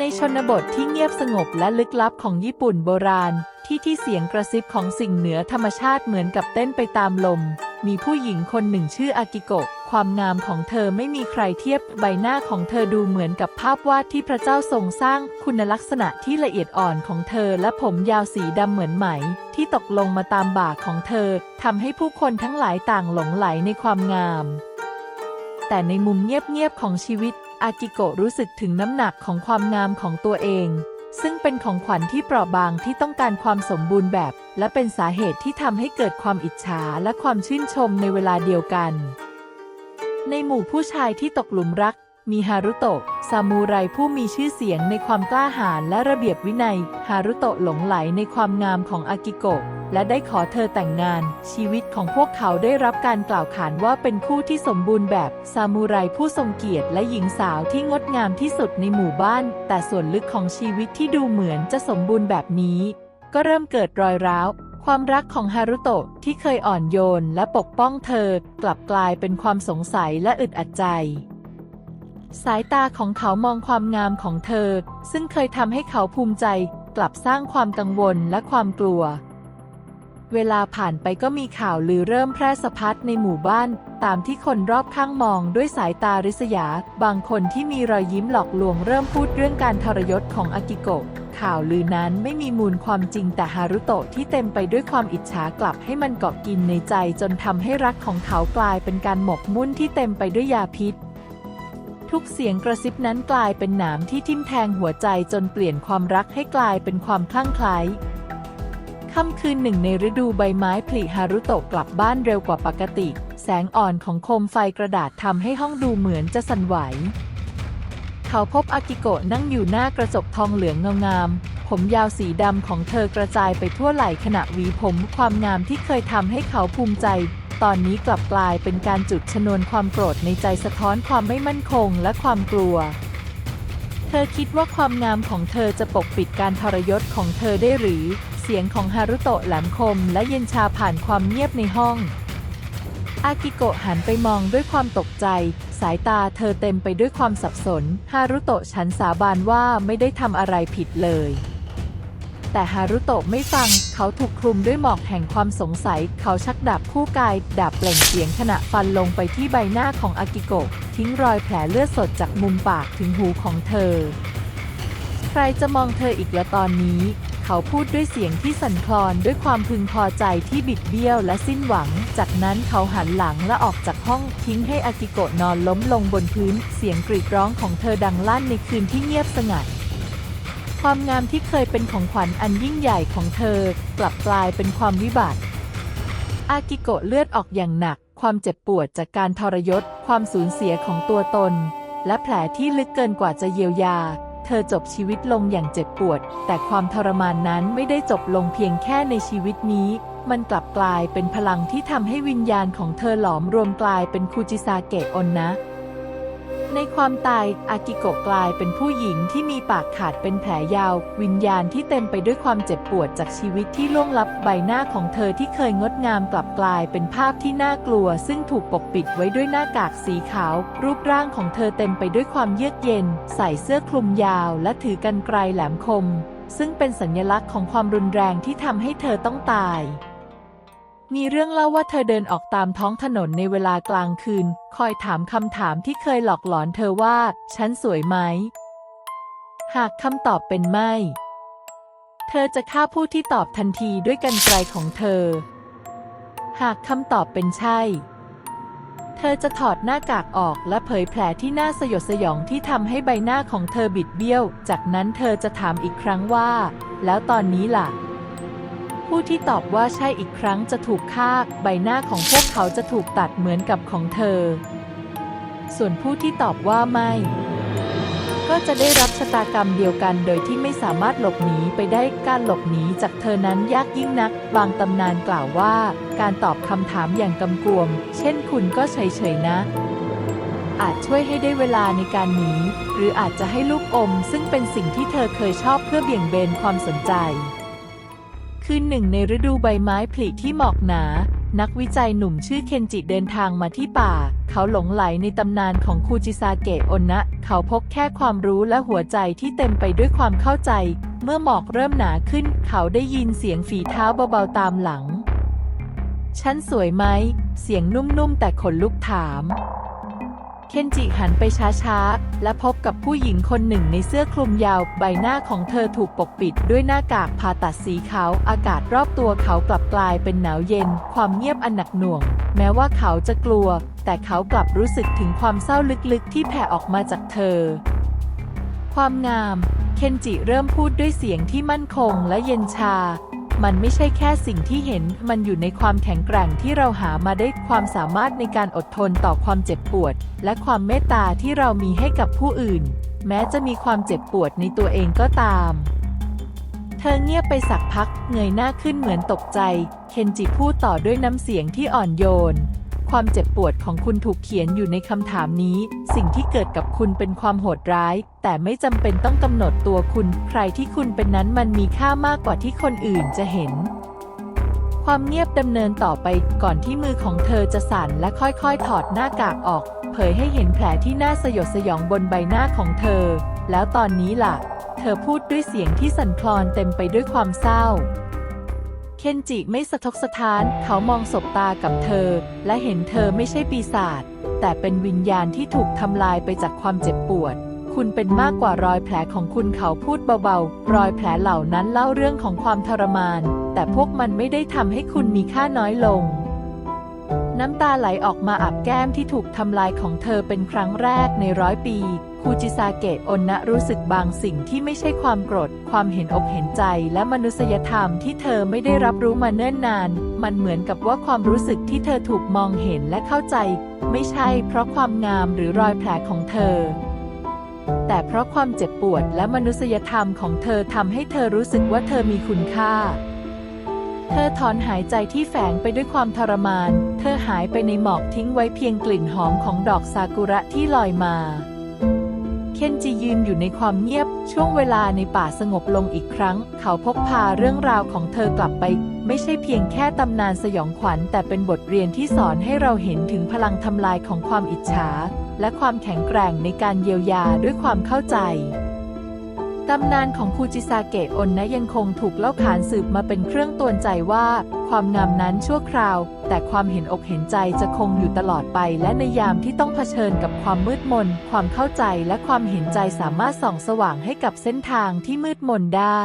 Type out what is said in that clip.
ในชนบทที่เงียบสงบและลึกลับของญี่ปุ่นโบราณ ที่ที่เสียงกระซิบของสิ่งเหนือธรรมชาติเหมือนกับเต้นไปตามลม มีผู้หญิงคนหนึ่งชื่ออากิโกะ ความงามของเธอไม่มีใครเทียบใบหน้าของเธอดูเหมือนกับภาพวาดที่พระเจ้าทรงสร้างคุณลักษณะที่ละเอียดอ่อนของเธอและผมยาวสีดำเหมือนไหม ที่ตกลงมาตามบ่าของเธอทำให้ผู้คนทั้งหลายต่างหลงไหลในความงามแต่ในมุมเงียบๆของชีวิต อากิโกะรู้สึกถึงน้ำหนักของความงามของตัวเอง ซึ่งเป็นของขวัญที่เปราะบางที่ต้องการความสมบูรณ์แบบ และเป็นสาเหตุที่ทำให้เกิดความอิจฉาและความชื่นชมในเวลาเดียวกัน ในหมู่ผู้ชายที่ตกหลุมรัก มีฮารุโตะซามูไรผู้มีชื่อเสียงในความกล้าหาญและระเบียบวินัย ฮารุโตะหลงไหลในความงามของอากิโกะ และได้ขอเธอแต่งงาน ชีวิตของพวกเขาได้รับการกล่าวขานว่าเป็นคู่ที่สมบูรณ์แบบ ซามูไรผู้ทรงเกียรติและหญิงสาวที่งดงามที่สุดในหมู่บ้าน แต่ส่วนลึกของชีวิตที่ดูเหมือนจะสมบูรณ์แบบนี้ ก็เริ่มเกิดรอยร้าวความรักของฮารุโตะที่เคยอ่อนโยนและปกป้องเธอ กลับกลายเป็นความสงสัยและอึดอัดใจ สายตาของเขามองความงามของเธอ ซึ่งเคยทำให้เขาภูมิใจ กลับสร้างความกังวลและความกลัว เวลาผ่านไปก็มีข่าวลือเริ่มแพร่สะพัดในหมู่บ้าน ตามที่คนรอบข้างมองด้วยสายตาริษยา บางคนที่มีรอยยิ้มหลอกลวงเริ่มพูดเรื่องการทรยศของอากิโกะข่าวลือนั้นไม่มีมูลความจริงแต่ฮารุโตะที่เต็มไปด้วยความอิจฉากลับให้มันเกาะกินในใจจนทำให้รักของเขากลายเป็นการหมกมุ่นที่เต็มไปด้วยยาพิษ ทุกเสียงกระซิบนั้นกลายเป็นหนามที่ทิ่มแทงหัวใจจนเปลี่ยนความรักให้กลายเป็นความคลั่งไคล้ค่ำคืนหนึ่งในฤดูใบไม้ผลิฮารุโตะกลับบ้านเร็วกว่าปกติ แสงอ่อนของโคมไฟกระดาษทำให้ห้องดูเหมือนจะสั่นไหว เขาพบอากิโกะนั่งอยู่หน้ากระจกทองเหลืองเงางาม ผมยาวสีดำของเธอกระจายไปทั่วไหล่ขณะหวีผมความงามที่เคยทำให้เขาภูมิใจ ตอนนี้กลับกลายเป็นการจุดชนวนความโกรธในใจสะท้อนความไม่มั่นคงและความกลัว เธอคิดว่าความงามของเธอจะปกปิดการทรยศของเธอได้หรือ เสียงของฮารุโตะแหลมคมและเย็นชาผ่านความเงียบในห้องอากิโกะหันไปมองด้วยความตกใจ สายตาเธอเต็มไปด้วยความสับสน ฮารุโตะฉันสาบานว่าไม่ได้ทำอะไรผิดเลย แต่ฮารุโตะไม่ฟัง เขาถูกคลุมด้วยหมอกแห่งความสงสัย เขาชักดาบคู่กาย ดาบเปล่งเสียงขณะฟันลงไปที่ใบหน้าของอากิโกะ ทิ้งรอยแผลเลือดสดจากมุมปากถึงหูของเธอ ใครจะมองเธออีกละตอนนี้ เขาพูดด้วยเสียงที่สั่นคลอนด้วยความพึงพอใจที่บิดเบี้ยวและสิ้นหวัง จากนั้นเขาหันหลังและออกจากห้องทิ้งให้อากิโกะนอนล้มลงบนพื้น เสียงกรีดร้องของเธอดังลั่นในคืนที่เงียบสงัด ความงามที่เคยเป็นของขวัญอันยิ่งใหญ่ของเธอ กลับกลายเป็นความวิบัติ อากิโกะเลือดออกอย่างหนัก ความเจ็บปวดจากการทรยศ ความสูญเสียของตัวตน และแผลที่ลึกเกินกว่าจะเยียวยา เธอจบชีวิตลงอย่างเจ็บปวด แต่ความทรมานนั้นไม่ได้จบลงเพียงแค่ในชีวิตนี้ มันกลับกลายเป็นพลังที่ทำให้วิญญาณของเธอหลอมรวมกลายเป็นคูจิซาเกะอนนะ ในความตายอากิโกะกลายเป็นผู้หญิงที่มีปากขาดเป็นแผลยาว วิญญาณที่เต็มไปด้วยความเจ็บปวดจากชีวิตที่ล่วงลับใบหน้าของเธอที่เคยงดงามกลับกลายเป็นภาพที่น่ากลัว ซึ่งถูกปกปิดไว้ด้วยหน้ากากสีขาว รูปร่างของเธอเต็มไปด้วยความเยือกเย็น ใส่เสื้อคลุมยาวและถือกันไกรแหลมคม ซึ่งเป็นสัญลักษณ์ของความรุนแรงที่ทำให้เธอต้องตาย มีเรื่องเล่าว่าเธอเดินออกตามท้องถนนในเวลากลางคืน คอยถามคำถามที่เคยหลอกหลอนเธอว่า ฉันสวยไหม หากคำตอบเป็นไม่ เธอจะฆ่าผู้ที่ตอบทันทีด้วยกันไกรของเธอ หากคำตอบเป็นใช่ เธอจะถอดหน้ากากออกและเผยแผลที่น่าสยดสยองที่ทำให้ใบหน้าของเธอบิดเบี้ยว จากนั้นเธอจะถามอีกครั้งว่า แล้วตอนนี้ล่ะ ผู้ที่ตอบว่าใช่อีกครั้งจะถูกฆ่า ใบหน้าของพวกเขาจะถูกตัดเหมือนกับของเธอ ส่วนผู้ที่ตอบว่าไม่ ก็จะได้รับชะตากรรมเดียวกันโดยที่ไม่สามารถหลบหนีไปได้ การหลบหนีจากเธอนั้นยากยิ่งนัก บางตำนานกล่าวว่า การตอบคำถามอย่างกำกวม เช่นคุณก็เฉยๆนะอาจช่วยให้ได้เวลาในการหนีหรืออาจจะให้ลูกอม ซึ่งเป็นสิ่งที่เธอเคยชอบเพื่อเบี่ยงเบนความสนใจ คืนหนึ่งในฤดูใบไม้ผลิที่หมอกหนา นักวิจัยหนุ่มชื่อเคนจิเดินทางมาที่ป่า เขาหลงไหลในตำนานของคูจิซาเกะอนนะ เขาพบแค่ความรู้และหัวใจที่เต็มไปด้วยความเข้าใจ เมื่อหมอกเริ่มหนาขึ้น เขาได้ยินเสียงฝีเท้าเบาๆตามหลัง ฉันสวยไหม เสียงนุ่มๆแต่ขนลุกถาม เคนจิหันไปช้าๆ และพบกับผู้หญิงคนหนึ่งในเสื้อคลุมยาว ใบหน้าของเธอถูกปกปิดด้วยหน้ากากผ่าตัดสีขาว อากาศรอบตัวเขากลับกลายเป็นหนาวเย็น ความเงียบอันหนักหน่วง แม้ว่าเขาจะกลัว แต่เขากลับรู้สึกถึงความเศร้าลึกๆ ที่แผ่ออกมาจากเธอ ความงาม เคนจิเริ่มพูดด้วยเสียงที่มั่นคงและเย็นชา มันไม่ใช่แค่สิ่งที่เห็น มันอยู่ในความแข็งแกร่งที่เราหามาได้ความสามารถในการอดทนต่อความเจ็บปวด และความเมตตาที่เรามีให้กับผู้อื่น แม้จะมีความเจ็บปวดในตัวเองก็ตาม เธอเงียบไปสักพัก เงยหน้าขึ้นเหมือนตกใจ เคนจิพูดต่อด้วยน้ำเสียงที่อ่อนโยน ความเจ็บปวดของคุณถูกเขียนอยู่ในคำถามนี้ สิ่งที่เกิดกับคุณเป็นความโหดร้าย แต่ไม่จำเป็นต้องกำหนดตัวคุณ ใครที่คุณเป็นนั้นมันมีค่ามากกว่าที่คนอื่นจะเห็น ความเงียบดำเนินต่อไปก่อนที่มือของเธอจะสั่นและค่อยๆ ถอดหน้ากากออก เผยให้เห็นแผลที่น่าสยดสยองบนใบหน้าของเธอ แล้วตอนนี้ล่ะ เธอพูดด้วยเสียงที่สั่นคลอนเต็มไปด้วยความเศร้า คนจิไม่สะทกสะท้าน เขามองสบตากับเธอ และเห็นเธอไม่ใช่ปีศาจแต่เป็นวิญญาณที่ถูกทำลายไปจากความเจ็บปวด คุณเป็นมากกว่ารอยแผลของคุณเขาพูดเบาๆ รอยแผลเหล่านั้นเล่าเรื่องของความทรมาน แต่พวกมันไม่ได้ทำให้คุณมีค่าน้อยลง น้ำตาไหลออกมาอับแก้มที่ถูกทำลายของเธอเป็นครั้งแรกในร้อยปี คูจิซาเกะอนนะรู้สึกบางสิ่งที่ไม่ใช่ความโกรธ ความเห็นอกเห็นใจและมนุษยธรรมที่เธอไม่ได้รับรู้มาเนิ่นนาน มันเหมือนกับว่าความรู้สึกที่เธอถูกมองเห็นและเข้าใจ ไม่ใช่เพราะความงามหรือรอยแผลของเธอแต่เพราะความเจ็บปวดและมนุษยธรรมของเธอทำให้เธอรู้สึกว่าเธอมีคุณค่า ธอถอนหายใจที่แฝงไปด้วยความทรมาน เธอหายไปในหมอกทิ้งไว้เพียงกลิ่นหอมของดอกซากุระที่ลอยมา เคนจิยืนอยู่ในความเงียบ ช่วงเวลาในป่าสงบลงอีกครั้ง เขาพกพาเรื่องราวของเธอกลับไป ไม่ใช่เพียงแค่ตำนานสยองขวัญ แต่เป็นบทเรียนที่สอนให้เราเห็นถึงพลังทำลายของความอิจฉา และความแข็งแกร่งในการเยียวยาด้วยความเข้าใจ ตำนานของคูจิซาเกะอนนะยังคงถูกเล่าขานสืบมาเป็นเครื่องตวนใจว่า ความงามนั้นชั่วคราว แต่ความเห็นอกเห็นใจจะคงอยู่ตลอดไป และในยามที่ต้องเผชิญกับความมืดมน ความเข้าใจและความเห็นใจสามารถส่องสว่างให้กับเส้นทางที่มืดมนได้